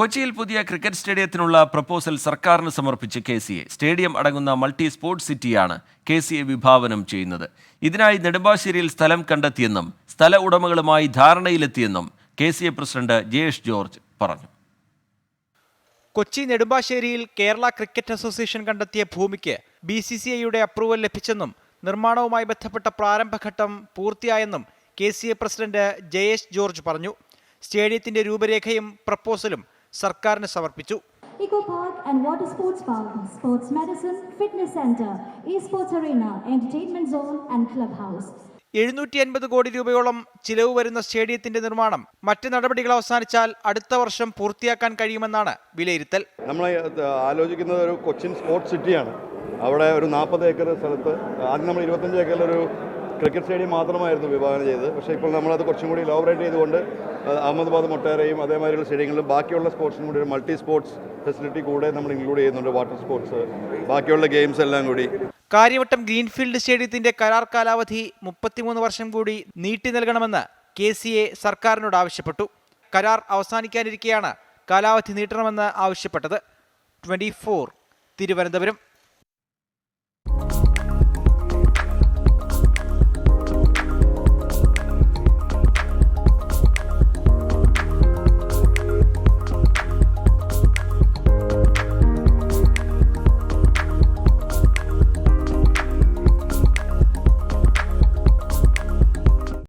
കൊച്ചിയിൽ പുതിയ cricket സ്റ്റേഡിയത്തിനുള്ള proposal സർക്കാരിന് സമർപ്പിച്ച് കെ സി എ. സ്റ്റേഡിയം അടങ്ങുന്ന മൾട്ടി സ്പോർട്സ് സിറ്റിയാണ് കെ സി എ വിഭാവനം ചെയ്യുന്നത്. ഇതിനായി നെടുമ്പാശ്ശേരിയിൽ സ്ഥലം കണ്ടെത്തിയെന്നും സ്ഥല ഉടമകളുമായി ധാരണയിലെത്തിയെന്നും K C A president Jayesh George പറഞ്ഞു. കൊച്ചി നെടുമ്പാശ്ശേരിയിൽ കേരള ക്രിക്കറ്റ് അസോസിയേഷൻ കണ്ടെത്തിയ ഭൂമിക്ക് ബി സി സി ഐയുടെ അപ്രൂവൽ ലഭിച്ചെന്നും നിർമ്മാണവുമായി ബന്ധപ്പെട്ട പ്രാരംഭഘട്ടം പൂർത്തിയായെന്നും K C A president Jayesh George പറഞ്ഞു. സ്റ്റേഡിയത്തിന്റെ രൂപരേഖയും പ്രപ്പോസലും സർക്കാരിന് സമർപ്പിച്ചു. Eco Park and Water Sports Park, Sports Medicine, Fitness Center, Esports Arena, Entertainment Zone and Clubhouse. എഴുന്നൂറ്റി അൻപത് കോടി രൂപയോളം ചിലവ് വരുന്ന സ്റ്റേഡിയത്തിന്റെ നിർമ്മാണം മറ്റ് നടപടികൾ അവസാനിച്ചാൽ അടുത്ത വർഷം പൂർത്തിയാക്കാൻ കഴിയുമെന്നാണ് വിലയിരുത്തൽ. നമ്മൾ ആലോചിക്കുന്നത് ഒരു കൊച്ചിൻ സ്പോർട്സ് സിറ്റിയാണ്. അവിടെ ഒരു നാൽപ്പത് ഏക്കർ സ്ഥലത്ത് ആദ്യം നമ്മൾ ഇരുപത്തഞ്ച് ഏക്കറിലൊരു ക്രിക്കറ്റ് സ്റ്റേഡിയം മാത്രമായിരുന്നു വിഭാവനം ചെയ്തത്. പക്ഷേ ഇപ്പോൾ നമ്മളത് കുറച്ചും കൂടി ലോബറേറ്റ് ചെയ്തുകൊണ്ട് അഹ് അഹമ്മദാബാദ് മൊട്ടേരയും അതേമാതിരിയുള്ള സ്റ്റേഡിയങ്ങളിലും ബാക്കിയുള്ള സ്പോർട്സിനും കൂടി ഒരു മൾട്ടി സ്പോർട്സ് ഫെസിലിറ്റി കൂടെ നമ്മൾ ഇൻക്ലൂഡ് ചെയ്യുന്നുണ്ട് വാട്ടർ സ്പോർട്സ് ബാക്കിയുള്ള ഗെയിംസ് എല്ലാം കൂടി. കാര്യവട്ടം ഗ്രീൻഫീൽഡ് സ്റ്റേഡിയത്തിന്റെ കരാർ കാലാവധി മുപ്പത്തിമൂന്ന് വർഷം കൂടി നീട്ടി നൽകണമെന്ന് കെ സി എ സർക്കാരിനോട് ആവശ്യപ്പെട്ടു. കരാർ അവസാനിക്കാനിരിക്കെയാണ് കാലാവധി നീട്ടണമെന്ന് ആവശ്യപ്പെട്ടത്. ട്വന്റി തിരുവനന്തപുരം.